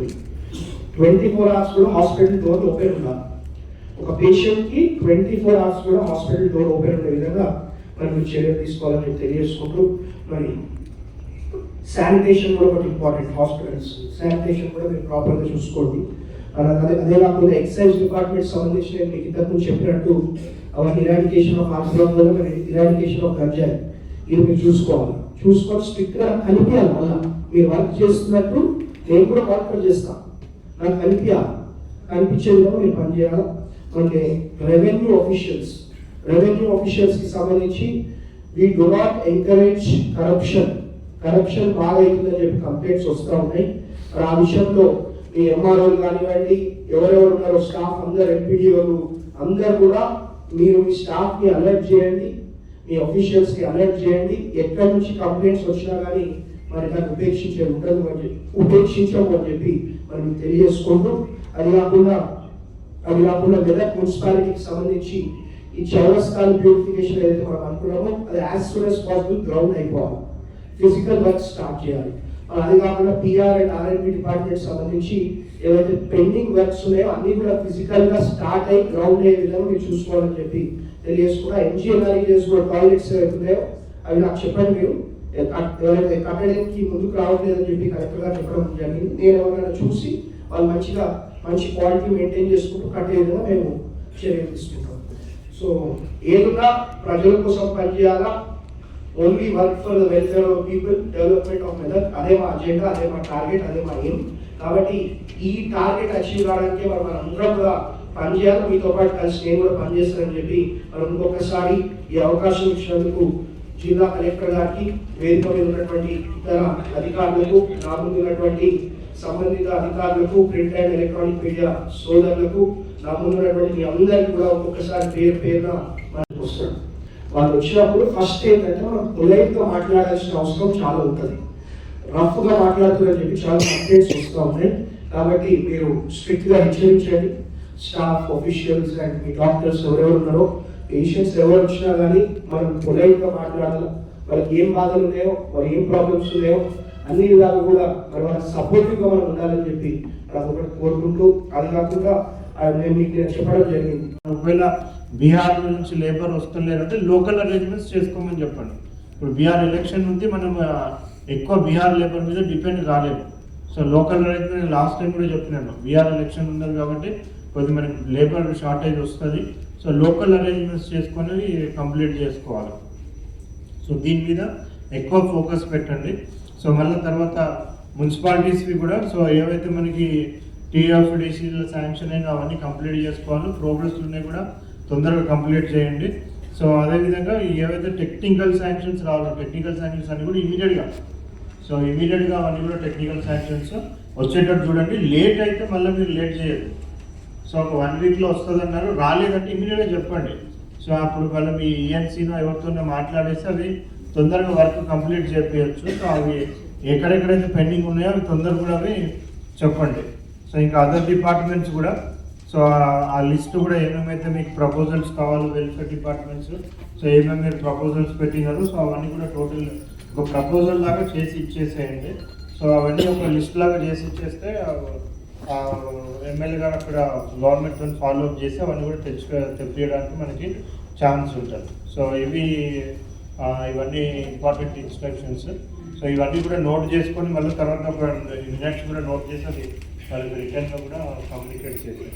తీసుకెళ్ళి twenty four hours కూడా hospital door open ఉండాలి. ఒక పేషెంట్కి ట్వంటీ ఫోర్ అవర్స్ కూడా హాస్పిటల్ డోర్ ఓపెన్ ఉండే విధంగా మరి మీరు చర్యలు తీసుకోవాలని తెలియజేసుకుంటూ మరి శానిటేషన్ కూడా ఒకటి ఇంపార్టెంట్ హాస్పిటల్స్ శానిటేషన్ కూడా మీరు ప్రాపర్గా చూసుకోండి. అదే అదే కాకుండా ఎక్సైజ్ డిపార్ట్మెంట్ సంబంధించి నేను మీకు ఇంతకు చెప్పినట్టు అవన్నీ ఇరాడికేషన్ ఆఫ్ ఆల్కహాల్ వల్ల మరి ఇరాడికేషన్ ఆఫ్ గంజాయి. ఇది మీరు చూసుకోవాలి. చూసుకొని స్ట్రిక్ట్గా కనిపించాలి మళ్ళా. మీరు వర్క్ చేస్తున్నట్టు నేను కూడా వర్క్ చేస్తాను నాకు కనిపించాలి కనిపించే విధంగా నేను పనిచేయాలి అంటే రెవెన్యూ ఆఫీషియల్స్ రెవెన్యూ ఆఫీషియల్స్కి సంబంధించి we do not encourage corruption corruption బాగా అవుతుందని చెప్పి కంప్లైంట్స్ వస్తూ ఉన్నాయి. మరి ఆ విషయంలో మీ ఎంఆర్ఓలు కానివ్వండి ఎవరెవరు ఉన్నారో స్టాఫ్ అందరు ఎంపీడీఓలు అందరు కూడా మీరు మీ స్టాఫ్ని అలర్ట్ చేయండి. మీ అఫీషియల్స్కి అలర్ట్ చేయండి. ఎక్కడి నుంచి కంప్లైంట్స్ వచ్చినా కానీ మరి దాన్ని ఉపేక్షించే ఉండదు అని చెప్పి ఉపేక్షించము అని చెప్పి మరి తెలియజేసుకుంటూ అది కాకుండా అది కాకుండా మెదక్ మున్సిపాలిటీకి సంబంధించి ఈ చౌరస్థాన్ బ్యూటిఫికేషన్ ఏదైతే మనం అనుకున్నామో అది as soon as possible ground అయిపోవాలి. ఫిజికల్ వర్క్ స్టార్ట్ చేయాలి. అది కాకుండా పిఆర్ అండ్ ఆర్ఎన్బి డిపార్ట్మెంట్ సంబంధించి ఏవైతే పెండింగ్ వర్క్స్ ఉన్నాయో అన్ని కూడా ఫిజికల్గా స్టార్ట్ అయ్యి గ్రౌండ్ అయ్యే విధంగా మీరు చూసుకోవాలని చెప్పి తెలియజేసుకున్నా ఎన్జిఓఆర్ చేసుకున్న టాయిలెట్స్ ఏవైతే ఉన్నాయో అవి నాకు చెప్పండి మీరు. ఎవరైతే కట్టడానికి ముందుకు రావట్లేదని చెప్పి కలెక్టర్ గారు చెప్పడం జరిగింది. నేను ఎవరైనా చూసి వాళ్ళు మంచిగా మంచి క్వాలిటీ మెయింటైన్ చేసుకుంటూ కట్టే విధంగా మేము చర్యలు తీసుకుంటాం. సో ఏదైనా ప్రజల కోసం పనిచేయాలా? Only work for the welfare of people development of Medak అదే మా అజెండా అదే మా టార్గెట్ అదే మా ఎయిమ్ కాబట్టి ఈ టార్గెట్ అచీవ్ కావడానికి మరి మనం అందరం కూడా పనిచేయాలి? మీతో పాటు కలిసి నేను కూడా పనిచేస్తానని చెప్పి మనం ఇంకొకసారి ఈ అవకాశం ఇచ్చినందుకు జిల్లా కలెక్టర్ గారికి వేదిక మీద ఉన్నటువంటి ఇతర అధికారులకు నా ఉన్నటువంటి సంబంధిత అధికారులకు ప్రింట్ అండ్ ఎలక్ట్రానిక్ మీడియా సోదరులకు నా ముందున్నటువంటి మీ అందరికీ కూడా ఒక్కొక్కసారి పేరు పేరున మనకు వస్తాడు వాళ్ళు వచ్చినప్పుడు ఫస్ట్ ఏంటంటే మనం పొలైట్ మాట్లాడాల్సిన అవసరం చాలా ఉంటుంది. రఫ్గా మాట్లాడుతుందని చెప్పి చాలా కంప్లైంట్స్ వస్తూ ఉన్నాయి. కాబట్టి మీరు స్ట్రిక్ట్గా హెచ్చరించండి. స్టాఫ్ ఆఫీషియల్స్ అండ్ మీ డాక్టర్స్ ఎవరెవరు ఉన్నారో పేషెంట్స్ ఎవరు వచ్చినా కానీ మనం పొలైట్గా మాట్లాడాలి వాళ్ళకి ఏం బాధలు ఉన్నాయో వారు ఏం ప్రాబ్లమ్స్ ఉన్నాయో అన్ని విధాలు కూడా మరి వాళ్ళకి సపోర్టివ్గా మనం ఉండాలని చెప్పి ఒకటి కోరుకుంటూ అది కాకుండా నేను మీకు చెప్పడం జరిగింది. ఒకవేళ బీహార్ నుంచి లేబర్ వస్తలేరంటే లోకల్ అరేంజ్మెంట్స్ చేసుకోమని చెప్పండి. ఇప్పుడు బీహార్ ఎలక్షన్ ఉంది మనం ఎక్కువ బీహార్ లేబర్ మీద డిపెండ్ కాలేము so local arrangement last time కూడా చెప్పినాను. బీహార్ ఎలక్షన్ ఉన్నది కాబట్టి కొద్ది మనకి లేబర్ షార్టేజ్ వస్తుంది. సో లోకల్ అరేంజ్మెంట్స్ చేసుకొని కంప్లీట్ చేసుకోవాలి. సో దీని మీద ఎక్కువ ఫోకస్ పెట్టండి. సో మళ్ళీ తర్వాత మున్సిపాలిటీస్వి కూడా సో ఏవైతే మనకి టీఎఫ్డిసిలో శాంక్షన్ అయినా అవన్నీ కంప్లీట్ చేసుకోవాలి. ప్రోగ్రెస్ ఉన్నాయి కూడా తొందరగా కంప్లీట్ చేయండి. సో అదేవిధంగా ఏవైతే టెక్నికల్ శాంక్షన్స్ రావాలో టెక్నికల్ శాంక్షన్స్ అన్ని కూడా ఇమీడియట్గా సో ఇమీడియట్గా అవన్నీ కూడా టెక్నికల్ శాంక్షన్స్ వచ్చేటట్టు చూడండి. లేట్ అయితే మళ్ళీ మీరు లేట్ చేయదు సో ఒక వన్ వీక్లో వస్తుంది అన్నారు రాలేదంటే ఇమీడియట్గా చెప్పండి. సో అప్పుడు మళ్ళీ మీ ఈఎన్సీనో ఎవరితోనో మాట్లాడేసి అవి తొందరగా వర్క్ కంప్లీట్ చేయొచ్చు సో అవి ఎక్కడెక్కడైతే పెండింగ్ ఉన్నాయో అవి తొందరగా కూడా అవి చెప్పండి. సో ఇంకా అదర్ డిపార్ట్మెంట్స్ కూడా. సో ఆ- లిస్ట్ కూడా ఏమేమైతే మీకు ప్రపోజల్స్ కావాలో వెల్ఫేర్ డిపార్ట్మెంట్స్ సో ఏమేమి మీరు ప్రపోజల్స్ పెట్టినారు సో అవన్నీ కూడా టోటల్ ఒక ప్రపోజల్ లాగా చేసి ఇచ్చేసేయండి. సో అవన్నీ ఒక లిస్ట్ లాగా చేసి ఇచ్చేస్తే ఎమ్మెల్యే గారు అక్కడ గవర్నమెంట్ ఫాలో అప్ చేసి అవన్నీ కూడా తెచ్చుకో తెప్పియడానికి మనకి ఛాన్స్ ఉంటుంది. సో ఇవి ఇవన్నీ ఇంపార్టెంట్ ఇన్స్ట్రక్షన్స్ సో ఇవన్నీ కూడా నోట్ చేసుకొని మళ్ళీ తర్వాత ఒక కూడా నోట్ చేసి అది వాళ్ళకి రిటర్న్గా కూడా కమ్యూనికేట్ చేయాలి